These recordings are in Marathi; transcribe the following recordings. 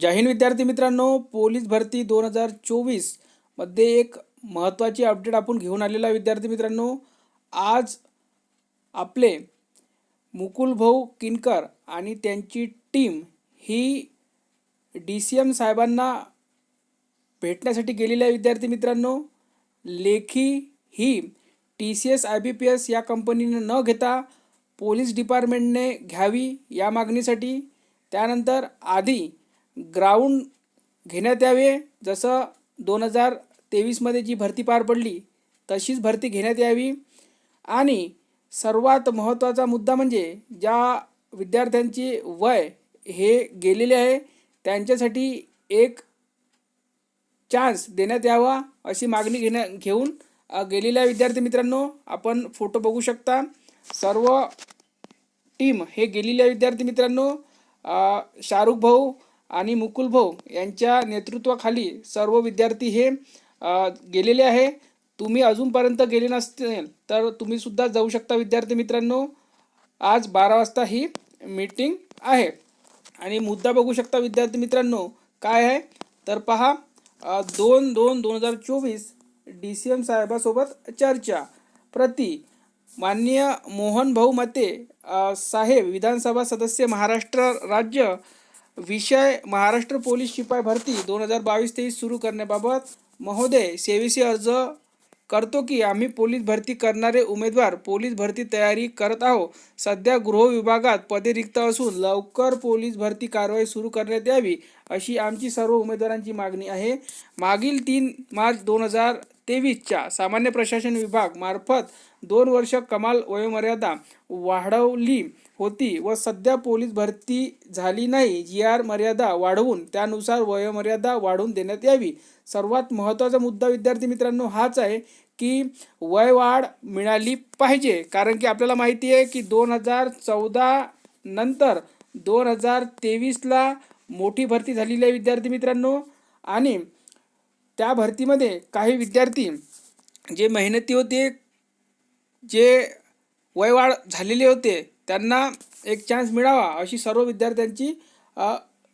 जय हिंद विद्यार्थी मित्रांनो. पोलीस भरती दोन हजार चोवीसमध्ये एक महत्त्वाची अपडेट आपण घेऊन आलेला आहे विद्यार्थी मित्रांनो. आज आपले मुकुल भाऊ किनकर आणि त्यांची टीम ही डी सी एम साहेबांना भेटण्यासाठी गेलेली आहे विद्यार्थी मित्रांनो. लेखी ही T C S I B P S या कंपनीने न घेता पोलीस डिपार्टमेंटने घ्यावी या मागणीसाठी. त्यानंतर आधी ग्राउंड घेण्यात यावे. जसं दोन हजार तेवीसमध्ये जी भरती पार पडली तशीच भरती घेण्यात यावी. आणि सर्वात महत्त्वाचा मुद्दा म्हणजे ज्या विद्यार्थ्यांची वय हे गेलेले आहे त्यांच्यासाठी एक चान्स देण्यात यावा अशी मागणी घेण्या घेऊन गेलेल्या विद्यार्थी मित्रांनो आपण फोटो बघू शकता. सर्व टीम हे गेलेल्या विद्यार्थी मित्रांनो शाहरुख भाऊ आणि मुकुल भाऊ यांच्या नेतृत्वाखाली सर्व विद्यार्थी हे गेलेले आहे. तुम्ही अजूनपर्यंत गेले नसतील तर तुम्ही सुद्धा जाऊ शकता विद्यार्थी मित्रांनो. आज बारा वाजता ही मीटिंग आहे. आणि मुद्दा बघू शकता विद्यार्थी मित्रांनो काय आहे? तर पहा दोन दोन दोन हजार चोवीस डी सी एम साहेबासोबत चर्चा. प्रति माननीय मोहन भाऊ मते साहेब विधानसभा सदस्य महाराष्ट्र राज्य विषय महाराष्ट्र पोलीस शिपाई भरती दोन हजार बावीस तेवीस सुरू करण्याबाबत महोदय सेवेसी अर्ज करतो की आम्ही पोलीस भरती करणारे उमेदवार पोलीस भरती तयारी करत आहोत. सध्या गृह विभागात पदे रिक्त असून लवकर पोलीस भरती कारवाई सुरू करण्यात यावी अशी आमची सर्व उमेदवारांची मागणी आहे. मागील तीन मार्च दोन हजार तेवीसच्या सामान्य प्रशासन विभाग मार्फत दोन वर्ष कमाल वयोमर्यादा वाढवली होती व सध्या पोलीस भरती झाली नाही. जी आर मर्यादा वाढवून त्यानुसार वयोमर्यादा वाढवून देण्यात यावी. सर्वात महत्त्वाचा मुद्दा विद्यार्थी मित्रांनो हाच आहे की वयवाढ मिळाली पाहिजे. कारण की आपल्याला माहिती आहे की दोन हजार चौदा नंतर दोन हजार तेवीसला मोठी भरती झालेली आहे विद्यार्थी मित्रांनो. आणि त्या भरतीमध्ये काही विद्यार्थी जे मेहनती होते जे वयवाढ झालेले होते त्यांना एक चान्स मिळावा अशी सर्व विद्यार्थ्यांची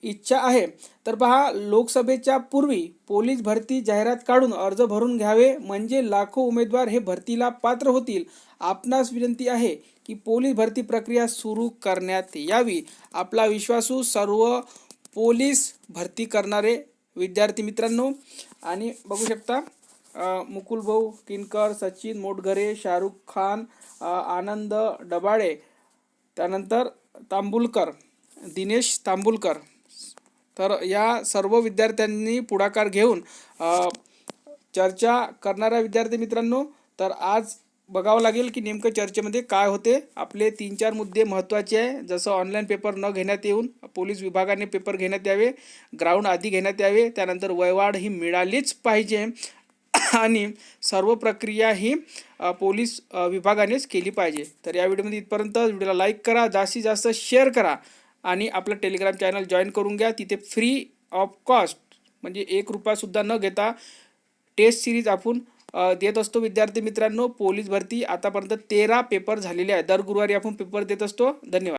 इच्छा आहे. तर पहा लोकसभेच्या पूर्वी पोलीस भरती जाहिरात काढून अर्ज भरून घ्यावे म्हणजे लाखो उमेदवार हे भरतीला पात्र होतील. आपणास विनंती आहे की पोलीस भरती प्रक्रिया सुरू करण्यात यावी. आपला विश्वासू सर्व पोलीस भरती करणारे विद्यार्थी मित्रांनो आणि बघू शकता मुकुल भाऊ किनकर सचिन मोटघरे शाहरुख खान आनंद डबाळे त्यानंतर तांबुलकर दिनेश तांबुलकर. तर या सर्व विद्यार्थ्यांनी पुढाकार घेऊन चर्चा करणाऱ्या विद्यार्थी मित्रांनो तर आज बघावं लागेल की नेमकं चर्चेमध्ये काय होते. आपले तीन चार मुद्दे महत्त्वाचे आहे. जसं ऑनलाईन पेपर न घेण्यात येऊन पोलीस विभागाने पेपर घेण्यात यावे ग्राउंड आधी घेण्यात यावे त्यानंतर वयवाढ ही मिळालीच पाहिजे. आणि सर्व प्रक्रिया ही पोलीस विभागानेच केली पाहिजे. तर या व्हिडिओमध्ये इथपर्यंत व्हिडिओला लाईक करा जास्तीत जास्त शेअर करा आणि आपलं टेलिग्राम चॅनल जॉईन करून घ्या. तिथे फ्री ऑफ कॉस्ट म्हणजे एक रुपयासुद्धा न घेता टेस्ट सिरीज आपण देत असतो. विद्यार्थी मित्रांनो पोलीस भरती आतापर्यंत तेरा पेपर झालेले आहे दर गुरुवारी आपण पेपर देत असतो. धन्यवाद.